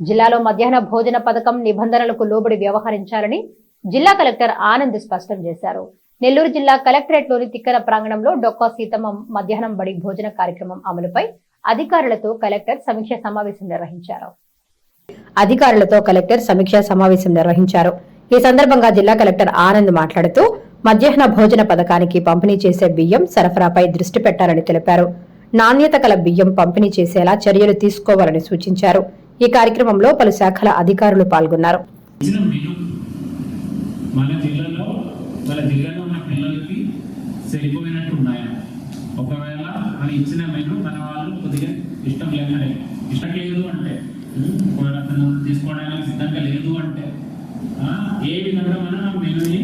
జిల్లాలో మధ్యాహ్న భోజన పథకం నిబంధనలకు లోబడి వ్యవహరించాలని జిల్లా కలెక్టర్ ఆనంద్ స్పష్టం చేశారు. నెల్లూరు జిల్లా కలెక్టరేట్లోని తిక్కన ప్రాంగణంలో డొక్కా సీతమ్మ మధ్యాహ్నం బడి భోజన కార్యక్రమం అమలుపై అధికారులతో కలెక్టర్ సమీక్ష సమావేశం నిర్వహించారు. అధికారులతో కలెక్టర్ సమీక్షా సమావేశం నిర్వహించారు. ఈ సందర్భంగా జిల్లా కలెక్టర్ ఆనంద్ మాట్లాడుతూ మధ్యాహ్న భోజన పథకానికి పంపిణీ చేసే బియ్యం సరఫరాపై దృష్టి పెట్టాలని తెలిపారు. నాణ్యత కల బియ్యం పంపిణీ చేసేలా చర్యలు తీసుకోవాలని సూచించారు. ఈ కార్యక్రమంలో పలు శాఖల అధికారులు పాల్గొన్నారు. ఇచ్చిన మెను మన జిల్లాలో మన జిల్లాలో ఉన్న పిల్లలకి సరిపోయినట్టు ఉన్నాయా. ఒకవేళ మన ఇచ్చిన మెను మన వాళ్ళు కొద్దిగా ఇష్టం లేకనే ఇష్టం లేదు అంటే ఉమ్, ఒకవేళ అతను తీసుకోవడానికి సిద్ధంగా లేదు అంటే ఆ, ఏ విధంగా మనం ఆ మెనుని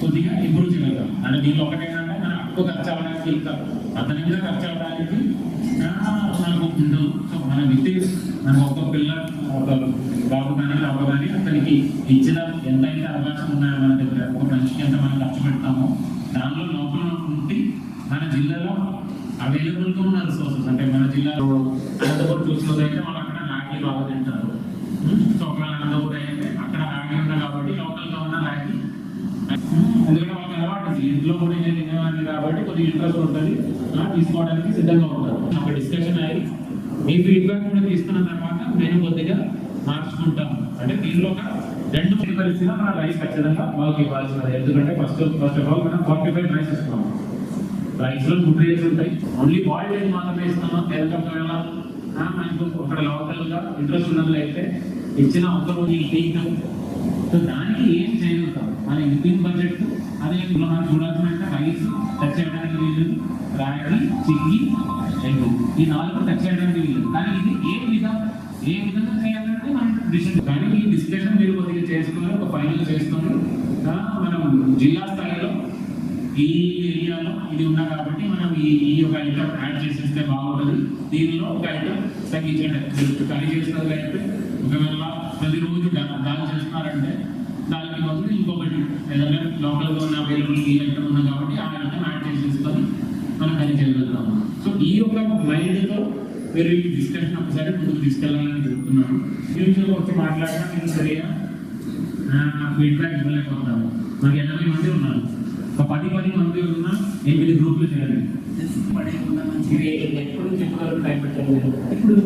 కొద్దిగా ఇంప్రూవ్ చేయగలుగుతాం? అంటే దీనిలో ఒకటేంటంటే మనం ఎక్కువ ఖర్చు అవ్వడానికి వెళ్తాం. అతని మీద ఖర్చు అవ్వడానికి ఉండవు సో మన ఇచ్చే మన ఒక్క పిల్ల ఒక బాబు కానీ బాబు కానీ అతనికి ఇచ్చిన ఎంతైతే అవకాశం ఉన్నాయో మన దగ్గర ఒక మనిషికి ఎంత మనం ఖర్చు పెడతామో దానిలో లోపల ఉంటే మన జిల్లాలో అవైలబుల్గా ఉన్న రిసోర్సెస్ అంటే మన జిల్లాలో అనంతపురం చూసినదైతే వాళ్ళు అక్కడ లాగి బాగా తింటారు. సో ఒకవేళ అనంతపురం అయితే అక్కడ లాగి ఉంది కాబట్టి లోకల్గా ఉన్న లాగి. ఎందుకంటే వాళ్ళకి అలవాటు ఇంట్లో కూడా నేను తినేవాడిని కాబట్టి కొద్దిగా ఇంట్రెస్ట్ ఉంటుంది. తీసుకోవడానికి సిద్ధంగా ఉంటారు. ఒక డిస్కషన్ మీ ఫీడ్బ్యాక్ కూడా తీసుకున్న తర్వాత నేను కొద్దిగా మార్చుకుంటాం. అంటే దీనిలో ఒక రెండు మూడు పరిస్థితుల్లో మన రైస్ ఖచ్చితంగా వాళ్ళకి ఇవ్వాల్సినది ఎందుకంటే ఫస్ట్ ఫస్ట్ ఆఫ్ ఆల్ మనం ఫార్టీ ఫైవ్ రైస్ ఇస్తున్నాం. రైస్లో న్యూట్రియన్స్ ఉంటాయి. ఓన్లీ బాయిల్డ్ రైస్ మాత్రమే ఇస్తున్నాం. లేదంటే ఒకవేళ మనకు ఒక లోకల్గా ఇంట్రెస్ట్ ఉన్నట్లయితే ఇచ్చిన ఒక రోజు తీయటం సో దానికి ఏం చేయగలుగుతాం మన ఇండియన్ బడ్జెట్ అదే మనం చూడాల్సిన రైస్ ఖచ్చితంగా చేయడానికి సిగ్గి రాగి ఈ నాలుగు టచ్ చేయడానికి వీళ్ళు కానీ ఇది ఏ విధంగా ఏ విధంగా చేయాలంటే మనం డిసిషన్ కానీ ఈ డిస్కషన్ మీరు కొద్దిగా చేసుకొని ఒక ఫైనల్ చేసుకొని మనం జిల్లా స్థాయిలో ఈ ఏరియాలో ఇది ఉన్నా కాబట్టి మనం ఈ ఈ ఒక ఐటమ్ యాడ్ చేసేస్తే బాగుంటుంది. దీనిలో ఒక ఐటమ్ తగ్గించండి. కర్రీ చేసినది అయితే ఒకవేళ ప్రతిరోజు దా- దాని చేస్తున్నారంటే దానికి బదులు ఇంకొకటి ఏదైనా లోకల్గా ఉన్న అవైలబుల్ ఈ ఐటమ్ ఉంది కాబట్టి ఆ ఐటమ్ యాడ్ చేస్తాం చేయగలుగుతాం సో ఈ యొక్క మైండ్తో మీరు ఈ డిస్కషన్ ఒకసారి ముందుకు తీసుకెళ్ళాలని చెప్తున్నాను. ఫ్యూచర్లో వచ్చి మాట్లాడడం నేను సరిగా నాకు ఫీడ్బ్యాక్ ఇవ్వలేకపోతాము మాకు ఎనభై మంది ఉన్నారు. ఒక పది పది మంది ఉన్న ఎనిమిది గ్రూపులు చేయాలి. పడే ఉన్న మంచి ఎప్పుడు చెప్పగలరు టైం పెట్టాలి ఇప్పుడు